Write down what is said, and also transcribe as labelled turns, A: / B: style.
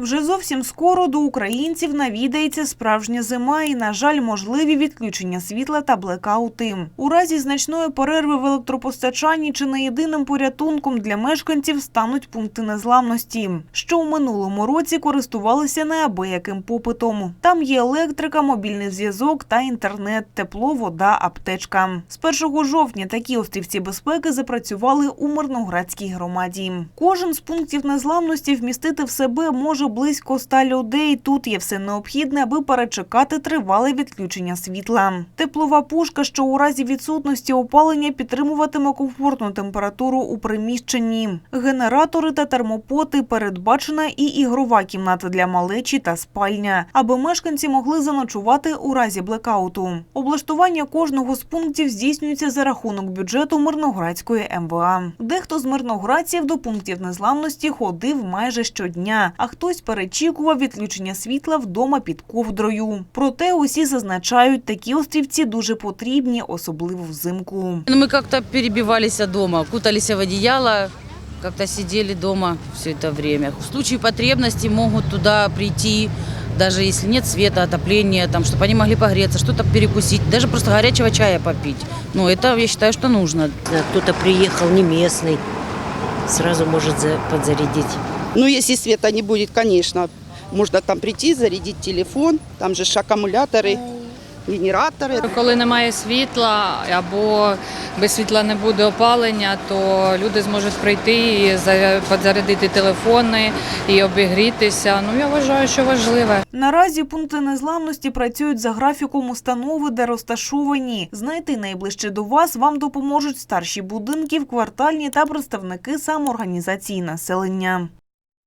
A: Вже зовсім скоро до українців навідається справжня зима і, на жаль, можливі відключення світла та блекаути. У разі значної перерви в електропостачанні чи не єдиним порятунком для мешканців стануть пункти незламності, що у минулому році користувалися неабияким попитом. Там є електрика, мобільний зв'язок та інтернет, тепло, вода, аптечка. З 1 жовтня такі острівці безпеки запрацювали у Мирноградській громаді. Кожен з пунктів незламності вмістити в себе може близько ста людей. Тут є все необхідне, аби перечекати тривале відключення світла. Теплова пушка, що у разі відсутності опалення підтримуватиме комфортну температуру у приміщенні. Генератори та термопоти передбачена і ігрова кімната для малечі та спальня, аби мешканці могли заночувати у разі блекауту. Облаштування кожного з пунктів здійснюється за рахунок бюджету Мирноградської МВА. Дехто з мирноградців до пунктів незламності ходив майже щодня, а хтось перечікував відключення світла вдома під ковдрою. Проте усі зазначають, такі острівці дуже потрібні, особливо взимку.
B: Ну, Мы как-то перебивались дома, кутались в одеяло, как-то сидели дома все это время. В случае потребности могут туда прийти, даже если нет света, отопления, там, чтобы они могли погреться, что-то перекусить, даже просто горячего чая попить. Ну, это я считаю, что нужно.
C: Да, кто-то приехал не местный, сразу может за- подзарядить.
D: Ну, если света не будет, конечно, можно там прийти, зарядить телефон, там же ж аккумуляторы, генераторы.
E: Коли немає світла або без світла не буде опалення, то люди зможуть прийти і за- підзарядити телефони і обігрітися. Ну я вважаю, що важливе.
A: Наразі пункти незламності працюють за графіком установи, де розташовані. Знайти найближче до вас вам допоможуть старші будинків, квартальні та представники самоорганізації населення.